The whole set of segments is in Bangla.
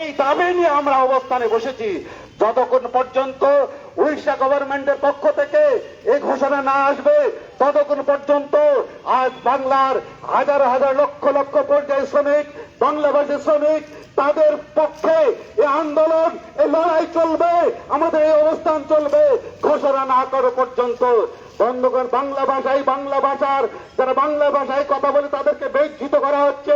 এই দাবি নিয়ে আমরা অবস্থানে বসেছি। যতক্ষণ পর্যন্ত উড়িষ্যা গভর্নমেন্টের পক্ষ থেকে এই ঘোষণা না আসবে, ততক্ষণ পর্যন্ত আজ বাংলার হাজার হাজার লক্ষ লক্ষ পর্যায়ে শ্রমিক বাংলাভাষী শ্রমিক, তাদের পক্ষে এই আন্দোলন, এই লড়াই চলবে, আমাদের এই অবস্থান চলবে। ঘোষণা না করো পর্যন্ত বন্ধুগণ, বাংলা ভাষায় বাংলা ভাষার, যারা বাংলা ভাষায় কথা বলে তাদেরকে বেজ্জিত করা হচ্ছে।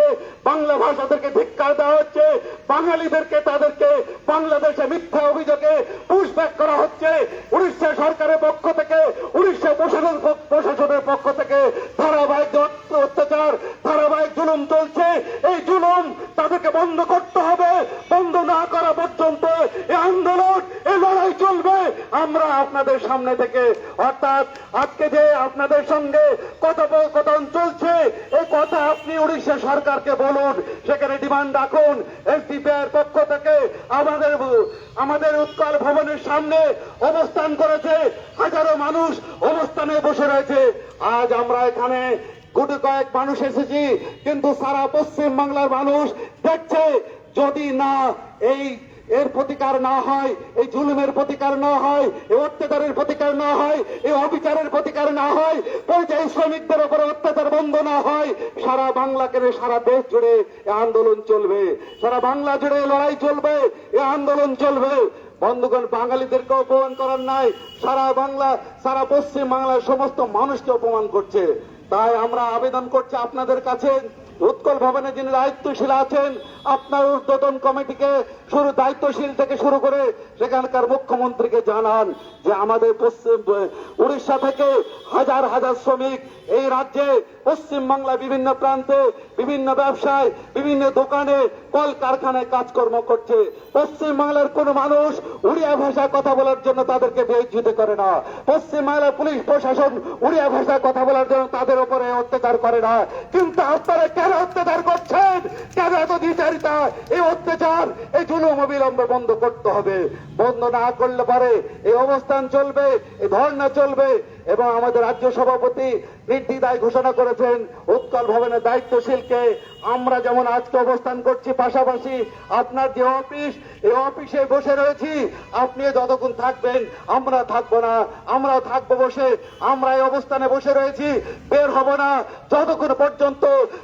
বাংলা ভাষাদেরকে ধিক্কার দেওয়া হচ্ছে। বাঙালিদেরকে তাদেরকে বাংলাদেশে মিথ্যা অভিযোগে পুশব্যাক করা হচ্ছে। উড়িষ্যা সরকারের পক্ষ থেকে উড়িষ্যা প্রশাসন প্রশাসনের পক্ষ থেকে ধারাবাহিক যে অত্যাচার ধারাবাহিক জুলুম চলছে এই জুলুম তাদেরকে বন্ধ করতে হবে বন্ধ না করা পর্যন্ত এই আন্দোলন এই লড়াই চলবে। আমরা আপনাদের সামনে থেকে, অর্থাৎ আজকে যে আপনাদের সঙ্গে কথোপকথন চলছে এই কথা আপনি উড়িষ্যা সরকারকে বলুন, সেখানে ডিমান্ড রাখুন এসডিপিআই পক্ষ থেকে আমাদের আমাদের উৎকল ভবনের সামনে অবস্থান করেছে। হাজারো মানুষ অবস্থানে বসে রয়েছে। আজ আমরা এখানে গুটি কয়েক মানুষ এসেছি, কিন্তু সারা পশ্চিম বাংলার মানুষ দেখছে, যদি না এই এর প্রতিকার না হয়, এই জুলুমের প্রতিকার না হয় এই অত্যাচারের প্রতিকার না হয় এই অবিচারের প্রতিকার না হয়, পরিযায়ী শ্রমিকদের উপরে অত্যাচার বন্ধ না হয়, সারা বাংলাকে সারা দেশ জুড়ে এই আন্দোলন চলবে, সারা বাংলা জুড়ে লড়াই চলবে, এ আন্দোলন চলবে। বন্ধুগণ বাঙালিদেরকে অপমান করার নাই, সারা বাংলা, সারা পশ্চিম বাংলার সমস্ত মানুষকে অপমান করছে। তাই আমরা আবেদন করছি আপনাদের কাছে উৎকল ভবনে যিনি দায়িত্বশীল আছেন, আপনার উদ্বোধন কমিটিকে শুরু দায়িত্বশীল থেকে শুরু করে সেখানকার মুখ্যমন্ত্রীকে জানান যে আমাদের পশ্চিম, উড়িষ্যা থেকে হাজার হাজার শ্রমিক এই রাজ্যে পশ্চিম বাংলা বিভিন্ন প্রান্তে বিভিন্ন ব্যবসায়, বিভিন্ন দোকানে কল কারখানায় কাজকর্ম করছে। পশ্চিম বাংলার কোন মানুষ উড়িয়া ভাষায় কথা বলার জন্য তাদেরকে বেজ্জিত করে না। পশ্চিম বাংলার পুলিশ প্রশাসন উড়িয়া ভাষায় কথা বলার জন্য তাদের উপরে অত্যাচার করে না। কিন্তু আপনারা কেন অত্যাচার করছেন। কেন এত দ্বিচারিতা? এই অত্যাচার, এই জুলুম অবিলম্বে বন্ধ করতে হবে। বন্ধ না করলে পারে এই অবস্থান চলবে, এই ধর্ণা চলবে এবং আমাদের রাজ্য সভাপতি নির্দ্বিধায় ঘোষণা করেছেন, উৎকল ভবনের দায়িত্বশীলকে আমরা যেমন আজকে অবস্থান করছি, পাশাপাশি আপনার যে অফিস, এই অফিসে বসে রয়েছি আপনি যতক্ষণ থাকবেন, আমরা থাকব না, আমরাও থাকব বসে, আমরা এই অবস্থানে বসে রয়েছি, বের হব না, যতক্ষণ পর্যন্ত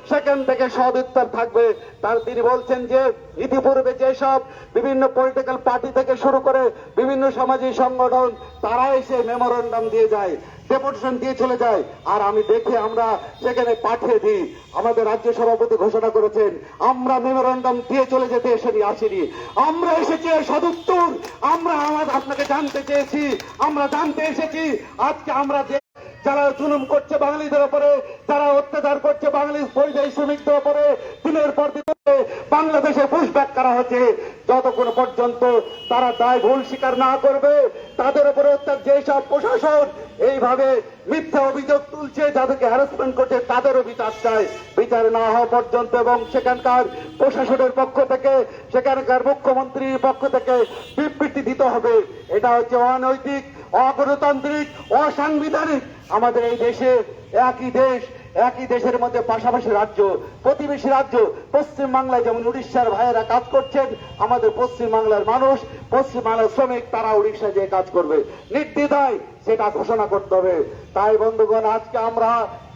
সেখান থেকে সদুত্তর থাকবে, তার তিনি বলছেন যে ইতিপূর্বে যেসব বিভিন্ন পলিটিক্যাল পার্টি থেকে শুরু করে বিভিন্ন সামাজিক সংগঠন, তারা এসে মেমোরেন্ডাম দিয়ে যায় ডেপুটেশন দিয়ে চলে যায়। আর আমি দেখে আমরা সেখানে পাঠিয়ে দিই। আমাদের রাজ্য সভাপতি ঘোষণা করেছেন, আমরা মেমোরেন্ডাম দিয়ে চলে যেতে এসেনি আসিনি। আমরা এসেছি সদুত্তর। আমরা আপনাকে জানতে চেয়েছি। আমরা জানতে এসেছি। আজকে আমরা যারা জুলুম করছে বাঙালিদের উপরে যারা অত্যাচার করছে বাঙালি পরিযায়ী শ্রমিকদের উপরে দিনের পর দিন বাংলাদেশে পুশব্যাক করা হচ্ছে। যতক্ষণ পর্যন্ত তারা দায় ভুল স্বীকার না করবে, তাদের উপরে অত্যাচার, যেসব প্রশাসন এইভাবে মিথ্যা অভিযোগ তুলছে, যাদেরকে হ্যারাসমেন্ট করছে, তাদেরও বিচার চায় বিচার না হওয়া পর্যন্ত এবং সেখানকার প্রশাসনের পক্ষ থেকে, সেখানকার মুখ্যমন্ত্রীর পক্ষ থেকে বিবৃতি দিতে হবে। এটা হচ্ছে অনৈতিক অগণতান্ত্রিক, অসাংবিধানিক আমাদের এই দেশে একই দেশ, একই দেশের মধ্যে পাশাপাশি রাজ্য, প্রতিবেশী রাজ্য, পশ্চিম বাংলায় যেমন উড়িষ্যার ভাইয়েরা কাজ করছেন, আমাদের পশ্চিম বাংলার মানুষ, পশ্চিম বাংলার শ্রমিক তারা উড়িষ্যায় যেয়ে কাজ করবে। নির্দ্বিধায় সেটা ঘোষণা করতে হবে। তাই বন্ধুগণ, আজকে আমরা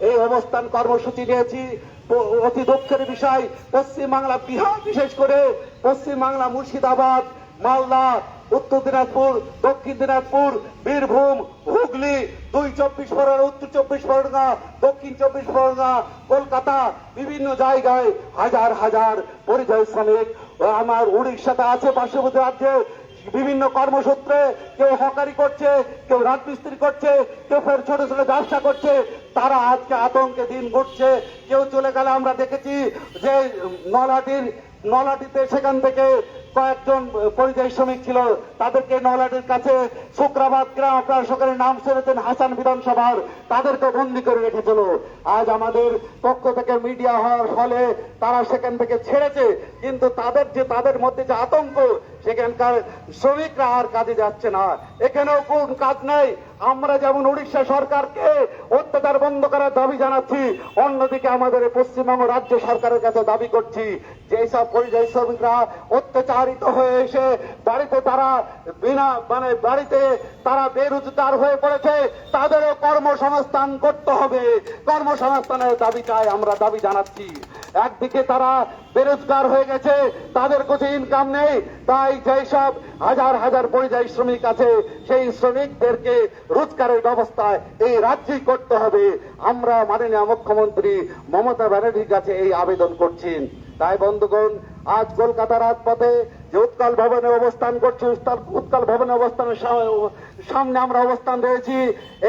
এই অবস্থান কর্মসূচি নিয়েছি। অতি দুঃখের বিষয়, পশ্চিম বাংলা বিহার বিশেষ করে, পশ্চিম বাংলা মুর্শিদাবাদ, মালদা উত্তর দিনাজপুর, দক্ষিণ দিনাজপুর, বীরভূম, হুগলি, দুই চব্বিশ পরগনা, উত্তর চব্বিশ পরগনা, দক্ষিণ চব্বিশ পরগনা, কলকাতা, বিভিন্ন জায়গায় হাজার হাজার পরিযায়ী শ্রমিক আমার উড়িষ্যাতে আছে, পার্শ্ববর্তী রাজ্যে বিভিন্ন কর্মসূত্রে কেউ হকারি করছে, কেউ রাজমিস্ত্রি করছে, কেউ ফের ছোট ছোট ব্যবসা করছে, তারা আজকে আতঙ্কে দিন ঘটছে কেউ চলে গেলে আমরা দেখেছি যে নলাটির, নলাটিতে সেখান থেকে কয়েকজন পরিযায়ী শ্রমিক ছিল। তাদেরকে নলাটের কাছে শুক্রাবাদ গ্রাম আপনার সকালে নাম শুনেছেন হাসান বিধানসভার। তাদেরকে বন্দি করে রেখেছিল আজ আমাদের পক্ষ থেকে মিডিয়া হওয়ার ফলে তারা সেখান থেকে ছেড়েছে। কিন্তু তাদের যে তাদের মধ্যে যে আতঙ্ক, সেখানকার শ্রমিকরা আর কাজে যাচ্ছে না। এখানেও কোন কাজ নাই। আমরা যেমন উড়িষ্যা সরকারকে অত্যাচার বন্ধ করার দাবি জানাচ্ছি, অন্যদিকে আমাদের পশ্চিমবঙ্গ রাজ্য সরকারের কাছে দাবি করছি যেসব পরিযায়ী শ্রমিকরা অত্যাচারিত হয়ে এসে বাড়িতে তারা বিনা মানে বাড়িতে তারা বেরোজগার হয়ে পড়েছে, তাদেরও কর্মসংস্থান করতে হবে। কর্মসংস্থানের দাবিটাই আমরা, দাবি জানাচ্ছি। একদিকে তারা বেরোজগার হয়ে গেছে, তাদের কোথায় ইনকাম নেই, তাই যেসব হাজার হাজার পরিযায়ী শ্রমিক আছে, সেই শ্রমিকদেরকে রোজগারের ব্যবস্থায় এই রাজ্যেই করতে হবে। আমরা মাননীয় মুখ্যমন্ত্রী মমতা ব্যানার্জির কাছে এই আবেদন করছি। তাই বন্ধুগণ, আজ কলকাতা রাজপথে যে উৎকাল ভবনে অবস্থান করছি, উৎকাল উৎকাল ভবনে অবস্থানের সামনে আমরা অবস্থান রয়েছি।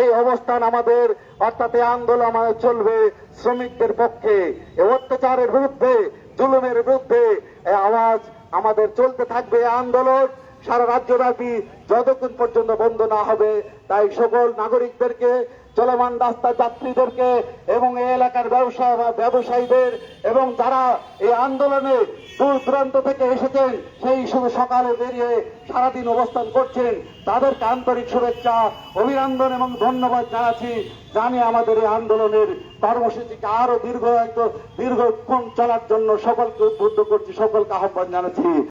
এই অবস্থান আমাদের, অর্থাৎ এই আন্দোলন আমাদের চলবে শ্রমিকদের পক্ষে। অত্যাচারের বিরুদ্ধে, জুলুমের বিরুদ্ধে আওয়াজ আমাদের চলতে থাকবে আন্দোলন। সারা রাজ্যব্যাপী যতক্ষণ পর্যন্ত বন্ধ না হবে, তাই সকল নাগরিকদেরকে চলমান রাস্তা যাত্রীদেরকে এবং এই এলাকার ব্যবসা ব্যবসায়ীদের এবং যারা এই আন্দোলনে দূর দূরান্ত থেকে এসেছেন, সেই শুধু সকালে বেরিয়ে সারাদিন অবস্থান করছেন। তাদেরকে আন্তরিক শুভেচ্ছা, অভিনন্দন এবং ধন্যবাদ জানাচ্ছি। জানি আমাদের এই আন্দোলনের কর্মসূচিকে আরও দীর্ঘ দীর্ঘক্ষণ চলার জন্য সকলকে উদ্বুদ্ধ করছি, সকলকে আহ্বান জানাচ্ছি।